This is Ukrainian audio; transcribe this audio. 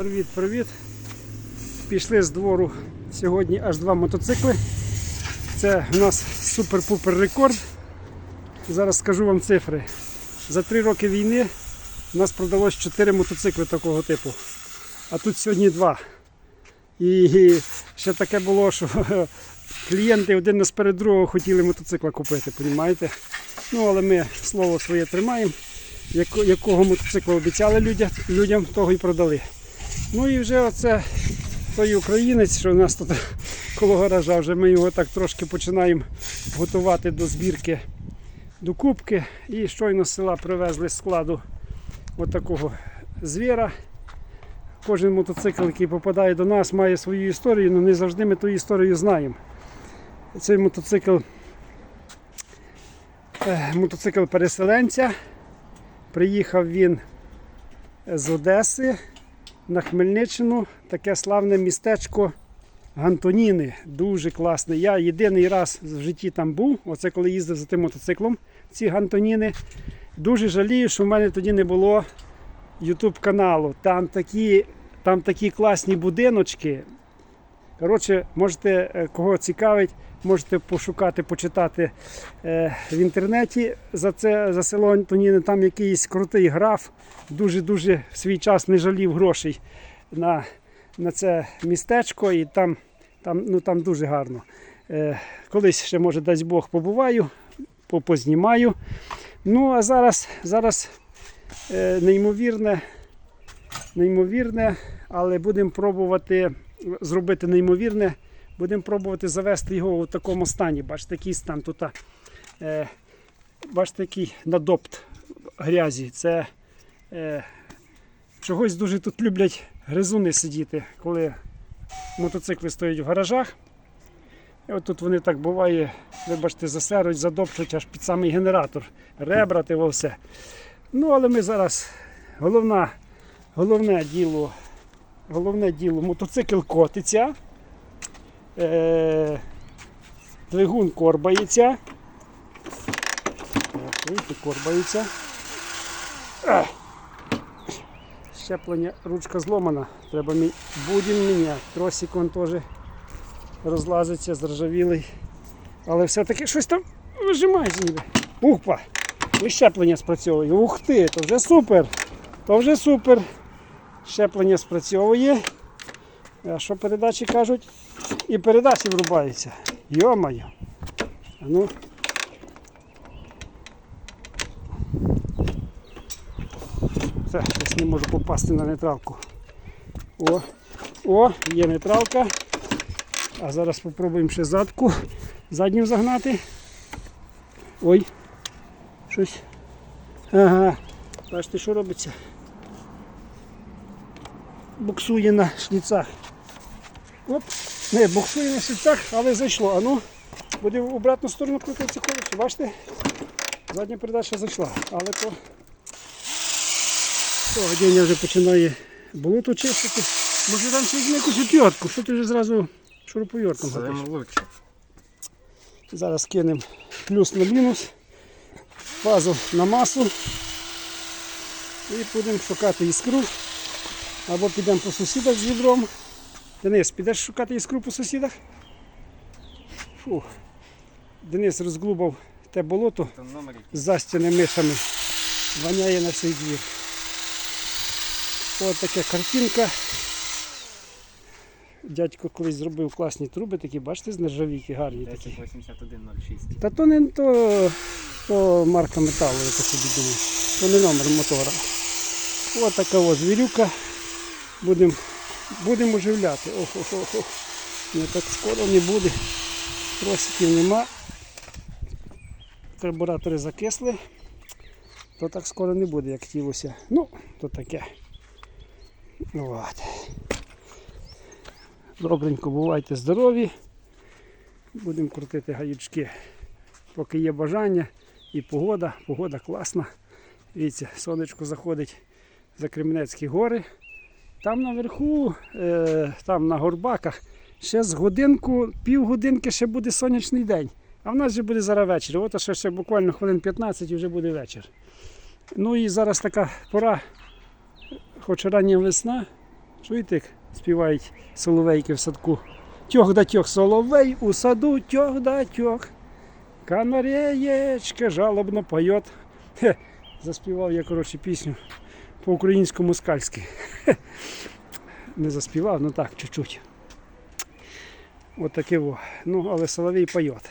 Привіт, привіт. Пішли з двору сьогодні аж два мотоцикли. Це у нас супер-пупер рекорд. Зараз скажу вам цифри. За три роки війни у нас продалось 4 мотоцикли такого типу. А тут сьогодні два. І ще таке було, що клієнти один нас перед другого хотіли мотоцикла купити, розумієте? Ну, але ми слово своє тримаємо. Якого мотоцикла обіцяли людям, того і продали. Ну і вже оце той українець, що у нас тут коло гаража, вже ми його так трошки починаємо готувати до збірки до кубки. І щойно з села привезли з складу отакого звіра. Кожен мотоцикл, який попадає до нас, має свою історію, але не завжди ми ту історію знаємо. Цей мотоцикл е, мотоцикл переселенця. Приїхав він з Одеси на Хмельниччину, таке славне містечко Гантоніни. Дуже класне. Я єдиний раз в житті там був, оце коли їздив за тим мотоциклом, ці Гантоніни. Дуже жалію, що в мене тоді не було YouTube каналу. Там такі, там такі класні будиночки. Коротше, можете, е, кого цікавить, можете пошукати, почитати е, в інтернеті за це за село Антоніни. Там якийсь крутий граф, дуже-дуже в свій час не жалів грошей на, на це містечко, і там, там, ну, там дуже гарно. Е, колись ще, може, дасть Бог, побуваю, по- познімаю. Ну, а зараз, зараз е, неймовірне, неймовірне, але будемо пробувати зробити неймовірне. Будемо пробувати завести його у такому стані. Бачите, який стан тут. Е, бачите, який надопт грязі. Це е, чогось дуже тут люблять гризуни сидіти, коли мотоцикли стоять в гаражах. І от тут вони так буває, вибачте, засеруть, задопчуть аж під самий генератор, ребра те все. Ну, але ми зараз головна, головне діло, головне діло, мотоцикл котиться, е, двигун корбається. Видите, корбається. Ех. Щеплення, ручка зломана, треба мі... будемо міняти. Тросик он теж розлазиться, заржавілий. Але все-таки щось там вижимається ніби. Ухпа! І щеплення спрацьовує. Ух ти, то вже супер! То вже супер. Щеплення спрацьовує. А що передачі кажуть? І передачі врубаються. Йо-моє. А ну. Все, щось не можу попасти на нейтралку. О, о, є нейтралка. А зараз спробуємо ще задку. Задню загнати. Ой. Щось. Ага. Бачите, що робиться? Буксує на шліцах. Оп. Не, буксує на шліцах, але зайшло. А ну, буде в обратну сторону крутитися колесо. Бачите? Задня передача зайшла. Але то того дня вже починає болото чистити. Може раніше візьми якусь отвертку, що ти вже зразу шуруповертком лучше. Зараз кинемо плюс на мінус, фазу на масу і будемо шукати іскру. Або підемо по сусідах з відром. Денис, підеш шукати іскру по сусідах? Фух. Денис розглубав те болото з застями мишами. Воняє на всій двір. Ось така картинка. Дядько колись зробив класні труби, такі, бачите, з нержавійки гарні такі. 108106. Та то не то, то марка металу, я собі думаю. То не номер мотора. Ось така ось звірюка. Будемо будем оживляти. Ох, ох, ох, ох. Не так скоро не буде. Тросиків нема. Карбуратори закисли. То так скоро не буде, як хотілося. Ну, то таке. От. Добренько, бувайте здорові. Будемо крутити гаючки, поки є бажання і погода. Погода класна. Дивіться, сонечко заходить за Кременецькі гори. Там наверху, е, там на горбаках, ще з годинку, півгодинки ще буде сонячний день. А в нас вже буде зараз вечір. От ще, ще буквально хвилин 15 і вже буде вечір. Ну і зараз така пора, хоч рання весна, Чуєте, як співають соловейки в садку? Тьох да тьох соловей у саду, тьох да тьох. Канареєчка жалобно. Хе, заспівав я, коротше, пісню по-українському скальськи. Не заспівав, ну так, чуть-чуть. От таке во. Ну, але соловей поет.